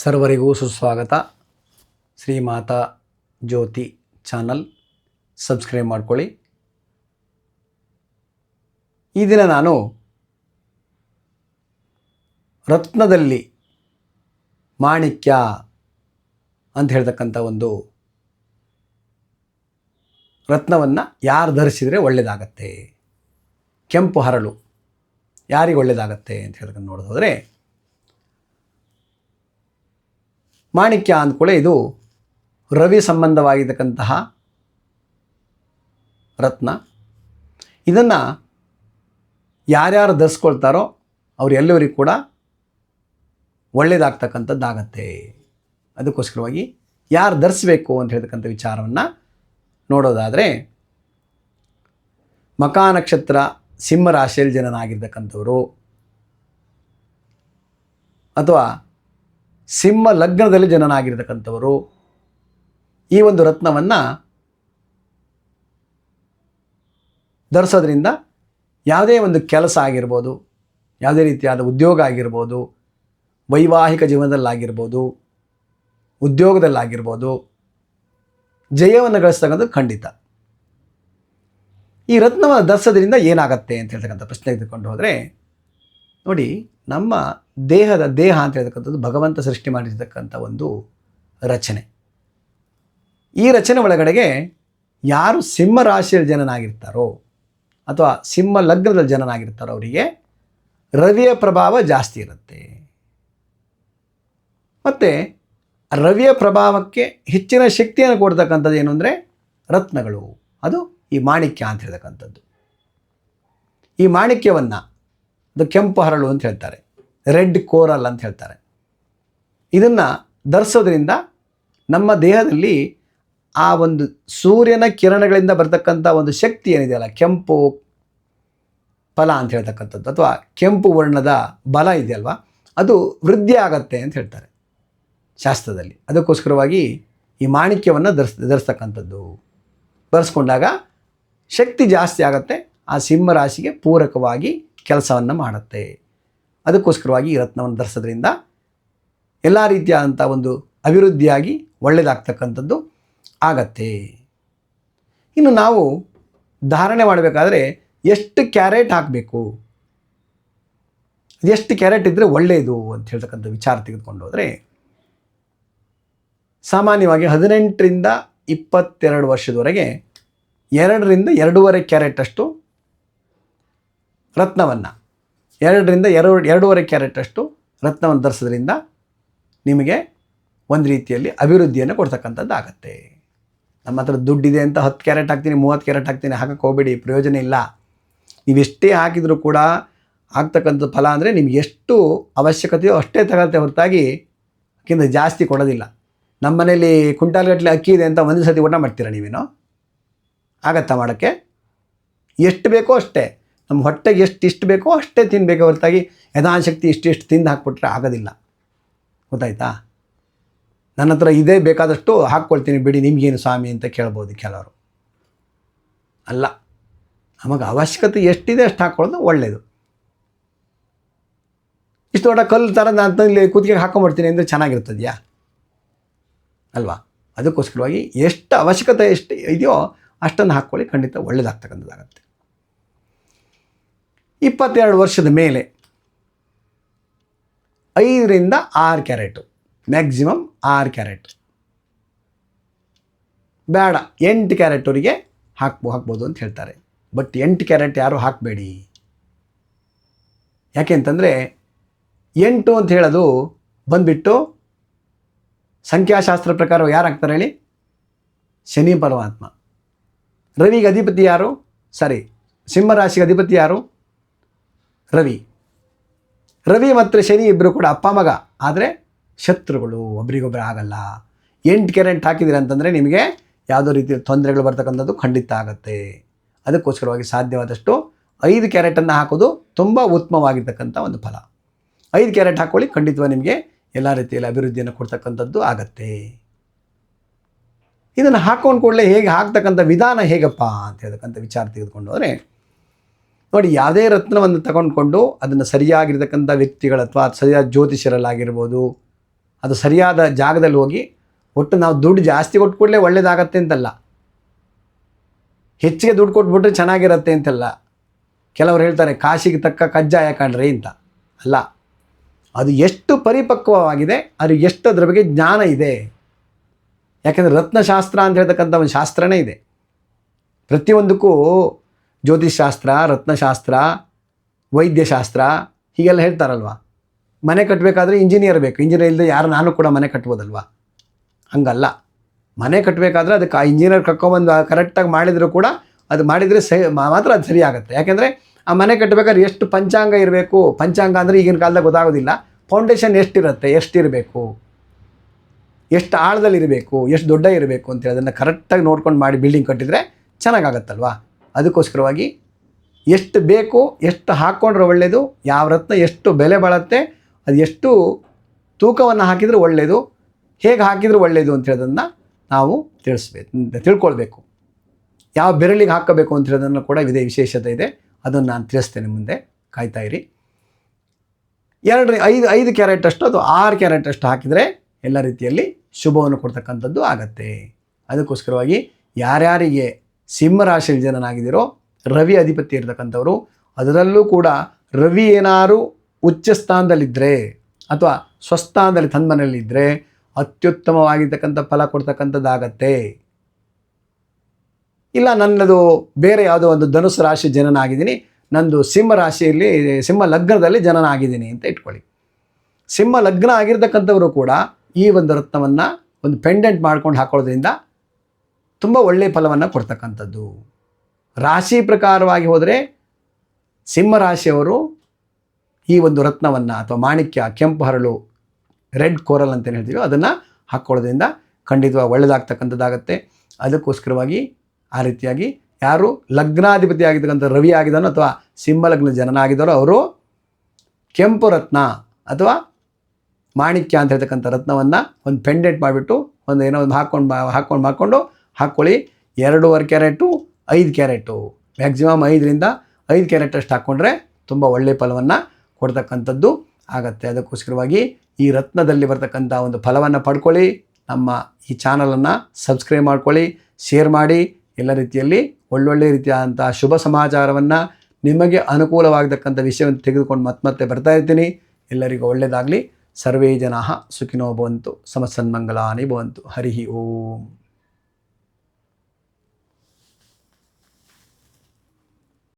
ಸರ್ವರಿಗೂ ಸುಸ್ವಾಗತ. Shri Mata Jyoti channel. Subscribe ಮಾಡ್ಕೊಳ್ಳಿ. ಈ ದಿನ ನಾನು ರತ್ನದಲ್ಲಿ ಮಾಣಿಕ್ಯ ಅಂತ ಹೇಳ್ತಕ್ಕಂಥ ಒಂದು ರತ್ನವನ್ನು ಯಾರು ಧರಿಸಿದರೆ ಒಳ್ಳೆಯದಾಗತ್ತೆ ಕೆಂಪು ಹರಳು ಯಾರಿಗೆ ಒಳ್ಳೆಯದಾಗತ್ತೆ ಅಂತ ಹೇಳ್ತಕ್ಕಂಥ ನೋಡೋದು ಹೋದರೆ ಮಾಣಿಕ್ಯ ಅಂದ್ಕೂಳೆ ಇದು ರವಿ ಸಂಬಂಧವಾಗಿರ್ತಕ್ಕಂತಹ ರತ್ನ. ಇದನ್ನು ಯಾರ್ಯಾರು ಧರಿಸ್ಕೊಳ್ತಾರೋ ಅವ್ರು ಎಲ್ಲರಿಗೂ ಕೂಡ ಒಳ್ಳೆಯದಾಗ್ತಕ್ಕಂಥದ್ದಾಗತ್ತೆ ಅದಕ್ಕೋಸ್ಕರವಾಗಿ ಯಾರು ಧರಿಸ್ಬೇಕು ಅಂತ ಹೇಳ್ತಕ್ಕಂಥ ವಿಚಾರವನ್ನು ನೋಡೋದಾದರೆ ಮಕಾ ನಕ್ಷತ್ರ ಸಿಂಹ ರಾಶಿಯಲ್ಲಿ ಜನನಾಗಿರ್ತಕ್ಕಂಥವರು ಅಥವಾ ಸಿಂಹ ಲಗ್ನದಲ್ಲಿ ಜನನಾಗಿರ್ತಕ್ಕಂಥವರು ಈ ಒಂದು ರತ್ನವನ್ನು ಧರಿಸೋದ್ರಿಂದ ಯಾವುದೇ ಒಂದು ಕೆಲಸ ಆಗಿರ್ಬೋದು, ಯಾವುದೇ ರೀತಿಯಾದ ಉದ್ಯೋಗ ಆಗಿರ್ಬೋದು, ವೈವಾಹಿಕ ಜೀವನದಲ್ಲಾಗಿರ್ಬೋದು, ಉದ್ಯೋಗದಲ್ಲಾಗಿರ್ಬೋದು, ಜಯವನ್ನು ಗಳಿಸ್ತಕ್ಕಂಥದ್ದು ಖಂಡಿತ. ಈ ರತ್ನವನ್ನು ಧರಿಸೋದ್ರಿಂದ ಏನಾಗತ್ತೆ ಅಂತ ಹೇಳ್ತಕ್ಕಂಥ ಪ್ರಶ್ನೆ ತೆಗೆದುಕೊಂಡು ಹೋದರೆ, ನೋಡಿ, ನಮ್ಮ ದೇಹದ, ದೇಹ ಅಂತ ಹೇಳ್ತಕ್ಕಂಥದ್ದು ಭಗವಂತ ಸೃಷ್ಟಿ ಮಾಡಿರ್ತಕ್ಕಂಥ ಒಂದು ರಚನೆ. ಈ ರಚನೆ ಒಳಗಡೆಗೆ ಯಾರು ಸಿಂಹ ರಾಶಿಯಲ್ಲಿ ಜನನಾಗಿರ್ತಾರೋ ಅಥವಾ ಸಿಂಹ ಲಗ್ನದಲ್ಲಿ ಜನನಾಗಿರ್ತಾರೋ ಅವರಿಗೆ ರವಿಯ ಪ್ರಭಾವ ಜಾಸ್ತಿ ಇರುತ್ತೆ. ಮತ್ತು ರವಿಯ ಪ್ರಭಾವಕ್ಕೆ ಹೆಚ್ಚಿನ ಶಕ್ತಿಯನ್ನು ಕೊಡ್ತಕ್ಕಂಥದ್ದು ಏನು ಅಂದರೆ ರತ್ನಗಳು. ಅದು ಈ ಮಾಣಿಕ್ಯ ಅಂತ ಹೇಳ್ತಕ್ಕಂಥದ್ದು. ಈ ಮಾಣಿಕ್ಯವನ್ನು ಅದು ಕೆಂಪು ಹರಳು ಅಂತ ಹೇಳ್ತಾರೆ. ರೆಡ್ ಕೋರಲ್ ಅಂತ ಹೇಳ್ತಾರೆ. ಇದನ್ನು ಧರಿಸೋದ್ರಿಂದ ನಮ್ಮ ದೇಹದಲ್ಲಿ ಆ ಒಂದು ಸೂರ್ಯನ ಕಿರಣಗಳಿಂದ ಬರ್ತಕ್ಕಂಥ ಒಂದು ಶಕ್ತಿ ಏನಿದೆಯಲ್ಲ ಕೆಂಪು ಫಲ ಅಂತ ಹೇಳ್ತಕ್ಕಂಥದ್ದು, ಅಥವಾ ಕೆಂಪು ವರ್ಣದ ಬಲ ಇದೆಯಲ್ವ ಅದು ವೃದ್ಧಿ ಆಗತ್ತೆ ಅಂತ ಹೇಳ್ತಾರೆ ಶಾಸ್ತ್ರದಲ್ಲಿ. ಅದಕ್ಕೋಸ್ಕರವಾಗಿ ಈ ಮಾಣಿಕ್ಯವನ್ನು ಧರಿಸ್, ಧರಿಸ್ತಕ್ಕಂಥದ್ದು. ಧರಿಸ್ಕೊಂಡಾಗ ಶಕ್ತಿ ಜಾಸ್ತಿ ಆಗುತ್ತೆ, ಆ ಸಿಂಹರಾಶಿಗೆ ಪೂರಕವಾಗಿ ಕೆಲಸವನ್ನು ಮಾಡುತ್ತೆ. ಅದಕ್ಕೋಸ್ಕರವಾಗಿ ಈ ರತ್ನವನ್ನು ಧರಿಸೋದ್ರಿಂದ ಎಲ್ಲ ರೀತಿಯಾದಂಥ ಒಂದು ಅಭಿವೃದ್ಧಿಯಾಗಿ ಒಳ್ಳೆಯದಾಗ್ತಕ್ಕಂಥದ್ದು ಆಗತ್ತೆ. ಇನ್ನು ನಾವು ಧಾರಣೆ ಮಾಡಬೇಕಾದ್ರೆ ಎಷ್ಟು ಕ್ಯಾರೆಟ್ ಹಾಕಬೇಕು? ಎಷ್ಟು ಕ್ಯಾರೆಟ್ ಇದ್ದರೆ ಒಳ್ಳೆಯದು ಅಂತ ಹೇಳ್ತಕ್ಕಂಥ ವಿಚಾರ ತೆಗೆದುಕೊಂಡು ಹೋದರೆ ಸಾಮಾನ್ಯವಾಗಿ ಹದಿನೆಂಟರಿಂದ ಇಪ್ಪತ್ತೆರಡು ವರ್ಷದವರೆಗೆ ಎರಡರಿಂದ ಎರಡೂವರೆ ಕ್ಯಾರೆಟ್ ಅಷ್ಟು ರತ್ನವನ್ನು ಎರಡರಿಂದ ಎರಡು, ಎರಡೂವರೆ ಕ್ಯಾರೆಟ್ ಅಷ್ಟು ರತ್ನವನ್ನು ಧರಿಸೋದ್ರಿಂದ ನಿಮಗೆ ಒಂದು ರೀತಿಯಲ್ಲಿ ಅಭಿವೃದ್ಧಿಯನ್ನು ಕೊಡ್ತಕ್ಕಂಥದ್ದು ಆಗುತ್ತೆ. ನಮ್ಮ ಹತ್ರ ದುಡ್ಡಿದೆ ಅಂತ ಹತ್ತು ಕ್ಯಾರೆಟ್ ಹಾಕ್ತೀನಿ, ಮೂವತ್ತು ಕ್ಯಾರೆಟ್ ಹಾಕ್ತೀನಿ, ಹಾಕಕ್ಕೆ ಹೋಗಬೇಡಿ, ಪ್ರಯೋಜನ ಇಲ್ಲ. ನೀವೆಷ್ಟೇ ಹಾಕಿದರೂ ಕೂಡ ಆಗ್ತಕ್ಕಂಥ ಫಲ ಅಂದರೆ ನಿಮ್ಗೆ ಎಷ್ಟು ಅವಶ್ಯಕತೆಯೋ ಅಷ್ಟೇ ತಗೊಳ್ತೆ ಹೊರತಾಗಿ ಅದಕ್ಕಿಂತ ಜಾಸ್ತಿ ಕೊಡೋದಿಲ್ಲ. ನಮ್ಮ ಮನೇಲಿ ಅಕ್ಕಿ ಇದೆ ಅಂತ ಒಂದು ಸತಿ ಊಟ ಮಾಡ್ತೀರಾ ನೀವೇನೋ? ಆಗತ್ತಾ ಮಾಡೋಕ್ಕೆ? ಎಷ್ಟು ಬೇಕೋ ಅಷ್ಟೇ. ನಮ್ಮ ಹೊಟ್ಟೆಗೆ ಎಷ್ಟು ಇಷ್ಟು ಬೇಕೋ ಅಷ್ಟೇ ತಿನ್ನಬೇಕು ಹೊರತಾಗಿ ಯಥಾಶಕ್ತಿ ಇಷ್ಟು ಇಷ್ಟು ತಿಂದು ಹಾಕ್ಬಿಟ್ರೆ ಆಗೋದಿಲ್ಲ. ಗೊತ್ತಾಯ್ತಾ? ನನ್ನ ಹತ್ರ ಇದೇ ಬೇಕಾದಷ್ಟು ಹಾಕ್ಕೊಳ್ತೀನಿ ಬಿಡಿ, ನಿಮಗೇನು ಸ್ವಾಮಿ ಅಂತ ಕೇಳ್ಬೋದು ಕೆಲವರು. ಅಲ್ಲ, ನಮಗೆ ಅವಶ್ಯಕತೆ ಎಷ್ಟಿದೆ ಅಷ್ಟು ಹಾಕ್ಕೊಳ್ಳೋದು ಒಳ್ಳೆಯದು ಇಷ್ಟು ದೊಡ್ಡ ಕಲ್ಲು ಥರ ನಾನು ಇಲ್ಲಿ ಕೂತ್ಗೆ ಹಾಕೊಂಡ್ಬಿಡ್ತೀನಿ ಅಂದರೆ ಚೆನ್ನಾಗಿರ್ತದೆಯಾ? ಅಲ್ವಾ? ಅದಕ್ಕೋಸ್ಕರವಾಗಿ ಎಷ್ಟು ಅವಶ್ಯಕತೆ ಎಷ್ಟು ಇದೆಯೋ ಅಷ್ಟನ್ನು ಹಾಕ್ಕೊಳ್ಳಿ, ಖಂಡಿತ ಒಳ್ಳೆಯದಾಗ್ತಕ್ಕಂಥದ್ದಾಗತ್ತೆ ಇಪ್ಪತ್ತೆರಡು ವರ್ಷದ ಮೇಲೆ ಐದರಿಂದ ಆರು ಕ್ಯಾರೆಟು ಮ್ಯಾಕ್ಸಿಮಮ್ ಆರು ಕ್ಯಾರೆಟ್. ಬೇಡ, ಎಂಟು ಕ್ಯಾರೆಟವರಿಗೆ ಹಾಕ್ಬೋ, ಹಾಕ್ಬೋದು ಅಂತ ಹೇಳ್ತಾರೆ. ಬಟ್ ಎಂಟು ಕ್ಯಾರೆಟ್ ಯಾರೂ ಹಾಕಬೇಡಿ. ಯಾಕೆ ಅಂತಂದರೆ ಎಂಟು ಅಂತ ಹೇಳೋದು ಬಂದುಬಿಟ್ಟು ಸಂಖ್ಯಾಶಾಸ್ತ್ರ ಪ್ರಕಾರ ಯಾರು ಹಾಕ್ತಾರೆ ಹೇಳಿ? ಶನಿ ಪರಮಾತ್ಮ. ರವಿಗೆ ಅಧಿಪತಿ ಯಾರು? ಸರಿ, ಸಿಂಹರಾಶಿಗೆ ಅಧಿಪತಿ ಯಾರು? ರವಿ. ರವಿ ಮತ್ತು ಶನಿ ಇಬ್ಬರು ಕೂಡ ಅಪ್ಪ, ಮಗ. ಆದರೆ ಶತ್ರುಗಳು ಒಬ್ರಿಗೊಬ್ಬರು ಆಗಲ್ಲ. ಎಂಟು ಕೆರೆಂಟ್ ಹಾಕಿದ್ದೀರಿ ಅಂತಂದರೆ ನಿಮಗೆ ಯಾವುದೋ ರೀತಿಯ ತೊಂದರೆಗಳು ಬರ್ತಕ್ಕಂಥದ್ದು ಖಂಡಿತ ಆಗುತ್ತೆ. ಅದಕ್ಕೋಸ್ಕರವಾಗಿ ಸಾಧ್ಯವಾದಷ್ಟು ಐದು ಕ್ಯಾರೆಟನ್ನು ಹಾಕೋದು ತುಂಬ ಉತ್ತಮವಾಗಿರ್ತಕ್ಕಂಥ ಒಂದು ಫಲ. ಐದು ಕ್ಯಾರೆಟ್ ಹಾಕ್ಕೊಳ್ಳಿ ಖಂಡಿತವಾಗಿ ನಿಮಗೆ ಎಲ್ಲ ರೀತಿಯಲ್ಲಿ ಅಭಿವೃದ್ಧಿಯನ್ನು ಕೊಡ್ತಕ್ಕಂಥದ್ದು ಆಗತ್ತೆ. ಇದನ್ನು ಹಾಕೊಂಡು ಕೂಡಲೇ ಹೇಗೆ ಹಾಕ್ತಕ್ಕಂಥ ವಿಧಾನ ಹೇಗಪ್ಪ ಅಂತ ಹೇಳ್ತಕ್ಕಂಥ ವಿಚಾರ ತೆಗೆದುಕೊಂಡು ಹೋದರೆ ನೋಡಿ, ಯಾವುದೇ ರತ್ನವನ್ನು ತಗೊಂಡುಕೊಂಡು ಅದನ್ನು ಸರಿಯಾಗಿರ್ತಕ್ಕಂಥ ವ್ಯಕ್ತಿಗಳ ಅಥವಾ ಸರಿಯಾದ ಜ್ಯೋತಿಷರಲ್ಲಾಗಿರ್ಬೋದು ಅದು ಸರಿಯಾದ ಜಾಗದಲ್ಲಿ ಹೋಗಿ ಒಟ್ಟು ನಾವು ದುಡ್ಡು ಜಾಸ್ತಿ ಕೊಟ್ಟು ಕೂಡಲೇ ಒಳ್ಳೇದಾಗತ್ತೆ ಅಂತಲ್ಲ. ಹೆಚ್ಚಿಗೆ ದುಡ್ಡು ಕೊಟ್ಬಿಟ್ರೆ ಚೆನ್ನಾಗಿರತ್ತೆ ಅಂತಲ್ಲ. ಕೆಲವರು ಹೇಳ್ತಾರೆ, ಕಾಶಿಗೆ ತಕ್ಕ ಕಜ್ಜಾಯ ಕಾಣ್ರಿ ಅಂತ. ಅಲ್ಲ, ಅದು ಎಷ್ಟು ಪರಿಪಕ್ವವಾಗಿದೆ, ಅದು ಎಷ್ಟು ಅದ್ರ ಬಗ್ಗೆ ಜ್ಞಾನ ಇದೆ. ಯಾಕೆಂದರೆ ರತ್ನಶಾಸ್ತ್ರ ಅಂತ ಹೇಳ್ತಕ್ಕಂಥ ಒಂದು ಶಾಸ್ತ್ರನೇ ಇದೆ. ಪ್ರತಿಯೊಂದಕ್ಕೂ ಜ್ಯೋತಿಷ್ಶಾಸ್ತ್ರ, ರತ್ನಶಾಸ್ತ್ರ, ವೈದ್ಯಶಾಸ್ತ್ರ, ಹೀಗೆಲ್ಲ ಹೇಳ್ತಾರಲ್ವ? ಮನೆ ಕಟ್ಟಬೇಕಾದ್ರೆ ಇಂಜಿನಿಯರ್ ಬೇಕು. ಇಂಜಿನಿಯರ್ ಇಲ್ಲದೆ ಯಾರು ನಾನು ಕೂಡ ಮನೆ ಕಟ್ಬೋದಲ್ವಾ? ಹಂಗಲ್ಲ. ಮನೆ ಕಟ್ಟಬೇಕಾದ್ರೆ ಅದಕ್ಕೆ ಆ ಇಂಜಿನಿಯರ್ ಕರ್ಕೊಂಬಂದು ಕರೆಕ್ಟಾಗಿ ಮಾಡಿದರೂ ಕೂಡ ಅದು ಮಾಡಿದರೆ ಸೈ ಮಾತ್ರ ಅದು ಸರಿ ಆಗುತ್ತೆ ಯಾಕೆಂದರೆ ಆ ಮನೆ ಕಟ್ಟಬೇಕಾದ್ರೆ ಎಷ್ಟು ಪಂಚಾಂಗ ಇರಬೇಕು? ಪಂಚಾಂಗ ಅಂದರೆ ಈಗಿನ ಕಾಲದಾಗ ಗೊತ್ತಾಗೋದಿಲ್ಲ. ಫೌಂಡೇಶನ್ ಎಷ್ಟಿರುತ್ತೆ? ಎಷ್ಟಿರಬೇಕು? ಎಷ್ಟು ಆಳದಲ್ಲಿರಬೇಕು? ಎಷ್ಟು ದೊಡ್ಡ ಇರಬೇಕು ಅಂತೇಳಿ ಅದನ್ನು ಕರೆಕ್ಟಾಗಿ ನೋಡ್ಕೊಂಡು ಮಾಡಿ ಬಿಲ್ಡಿಂಗ್ ಕಟ್ಟಿದರೆ ಚೆನ್ನಾಗಾಗತ್ತಲ್ವಾ? ಅದಕ್ಕೋಸ್ಕರವಾಗಿ ಎಷ್ಟು ಬೇಕು ಎಷ್ಟು ಹಾಕ್ಕೊಂಡ್ರೆ ಒಳ್ಳೆಯದು ಯಾವ ರತ್ನ ಎಷ್ಟು ಬೆಲೆ ಬಾಳತ್ತೆ, ಅದು ಎಷ್ಟು ತೂಕವನ್ನು ಹಾಕಿದರೆ ಒಳ್ಳೆಯದು ಹೇಗೆ ಹಾಕಿದರೆ ಒಳ್ಳೆಯದು ಅಂತ ಹೇಳೋದನ್ನು ನಾವು ತಿಳಿಸ್ಬೇಕು, ತಿಳ್ಕೊಳ್ಬೇಕು. ಯಾವ ಬೆರಳಿಗೆ ಹಾಕಬೇಕು ಅಂತ ಹೇಳೋದನ್ನು ಕೂಡ ಇದೇ ವಿಶೇಷತೆ ಇದೆ. ಅದನ್ನು ನಾನು ತಿಳಿಸ್ತೇನೆ ಮುಂದೆ. ಕಾಯ್ತಾ ಇರಿ. ಎರಡು ಐದು ಐದು ಕ್ಯಾರೆಟ್ ಅಷ್ಟು, ಅದು ಆರು ಕ್ಯಾರೆಟ್ ಅಷ್ಟು ಹಾಕಿದರೆ ಎಲ್ಲ ರೀತಿಯಲ್ಲಿ ಶುಭವನ್ನು ಕೊಡ್ತಕ್ಕಂಥದ್ದು ಆಗತ್ತೆ. ಅದಕ್ಕೋಸ್ಕರವಾಗಿ ಯಾರ್ಯಾರಿಗೆ ಸಿಂಹರಾಶಿಯಲ್ಲಿ ಜನನಾಗಿದ್ದೀರೋ ರವಿ ಅಧಿಪತಿ ಇರತಕ್ಕಂಥವರು, ಅದರಲ್ಲೂ ಕೂಡ ರವಿ ಏನಾರು ಉಚ್ಚ ಸ್ಥಾನದಲ್ಲಿದ್ದರೆ ಅಥವಾ ಸ್ವಸ್ಥಾನದಲ್ಲಿ ತನ್ಮನೆಯಲ್ಲಿದ್ದರೆ ಅತ್ಯುತ್ತಮವಾಗಿರ್ತಕ್ಕಂಥ ಫಲ ಕೊಡ್ತಕ್ಕಂಥದ್ದಾಗತ್ತೆ. ಇಲ್ಲ, ನನ್ನದು ಬೇರೆ ಯಾವುದೋ ಒಂದು ಧನುಸು ರಾಶಿ ಜನನಾಗಿದ್ದೀನಿ, ನಂದು ಸಿಂಹ ರಾಶಿಯಲ್ಲಿ, ಸಿಂಹ ಲಗ್ನದಲ್ಲಿ ಜನನಾಗಿದ್ದೀನಿ ಅಂತ ಇಟ್ಕೊಳ್ಳಿ. ಸಿಂಹ ಲಗ್ನ ಆಗಿರ್ತಕ್ಕಂಥವರು ಕೂಡ ಈ ಒಂದು ರತ್ನವನ್ನು ಒಂದು ಪೆಂಡೆಂಟ್ ಮಾಡ್ಕೊಂಡು ಹಾಕೊಳ್ಳೋದ್ರಿಂದ ತುಂಬ ಒಳ್ಳೆಯ ಫಲವನ್ನು ಕೊಡ್ತಕ್ಕಂಥದ್ದು. ರಾಶಿ ಪ್ರಕಾರವಾಗಿ ಹೋದರೆ ಸಿಂಹರಾಶಿಯವರು ಈ ಒಂದು ರತ್ನವನ್ನು ಅಥವಾ ಮಾಣಿಕ್ಯ, ಕೆಂಪು ಹರಳು, ರೆಡ್ ಕೋರಲ್ ಅಂತ ಹೇಳ್ತೀವಿ ಅದನ್ನು ಹಾಕ್ಕೊಳ್ಳೋದ್ರಿಂದ ಖಂಡಿತವಾಗಿ ಒಳ್ಳೆಯದಾಗ್ತಕ್ಕಂಥದ್ದಾಗತ್ತೆ ಅದಕ್ಕೋಸ್ಕರವಾಗಿ ಆ ರೀತಿಯಾಗಿ ಯಾರು ಲಗ್ನಾಧಿಪತಿ ಆಗಿರ್ತಕ್ಕಂಥ ರವಿ ಆಗಿದ್ದಾನೋ ಅಥವಾ ಸಿಂಹಲಗ್ನ ಜನನ ಜನನಾಗಿದ್ದಾರೋ ಅವರು ಕೆಂಪು ರತ್ನ ಅಥವಾ ಮಾಣಿಕ್ಯ ಅಂತ ಹೇಳ್ತಕ್ಕಂಥ ರತ್ನವನ್ನು ಒಂದು ಪೆಂಡೆಂಟ್ ಮಾಡಿಬಿಟ್ಟು ಒಂದು ಏನೋ ಒಂದು ಹಾಕ್ಕೊಂಡು ಹಾಕ್ಕೊಂಡು ಹಾಕ್ಕೊಂಡು ಹಾಕ್ಕೊಳ್ಳಿ ಎರಡೂವರೆ ಕ್ಯಾರೆಟು, ಐದು ಕ್ಯಾರೆಟು. ಮ್ಯಾಕ್ಸಿಮಮ್ ಐದರಿಂದ ಐದು ಕ್ಯಾರೆಟ್ ಅಷ್ಟು ಹಾಕ್ಕೊಂಡ್ರೆ ತುಂಬ ಒಳ್ಳೆಯ ಫಲವನ್ನು ಕೊಡ್ತಕ್ಕಂಥದ್ದು ಆಗತ್ತೆ. ಅದಕ್ಕೋಸ್ಕರವಾಗಿ ಈ ರತ್ನದಲ್ಲಿ ಬರ್ತಕ್ಕಂಥ ಒಂದು ಫಲವನ್ನು ಪಡ್ಕೊಳ್ಳಿ. ನಮ್ಮ ಈ ಚಾನಲನ್ನು ಸಬ್ಸ್ಕ್ರೈಬ್ ಮಾಡ್ಕೊಳ್ಳಿ, ಶೇರ್ ಮಾಡಿ. ಎಲ್ಲ ರೀತಿಯಲ್ಲಿ ಒಳ್ಳೊಳ್ಳೆ ರೀತಿಯಾದಂಥ ಶುಭ ಸಮಾಚಾರವನ್ನು ನಿಮಗೆ ಅನುಕೂಲವಾಗತಕ್ಕಂಥ ವಿಷಯವನ್ನು ತೆಗೆದುಕೊಂಡು ಮತ್ತೆ ಮತ್ತೆ ಬರ್ತಾ ಇರ್ತೀನಿ. ಎಲ್ಲರಿಗೂ ಒಳ್ಳೆಯದಾಗಲಿ ಸರ್ವೇ ಜನ ಸುಖಿನೋ ಭವಂತು. ಸಮಸನ್ಮಂಗಲಾನಿ ಭವಂತು. ಹರಿ ಓಂ.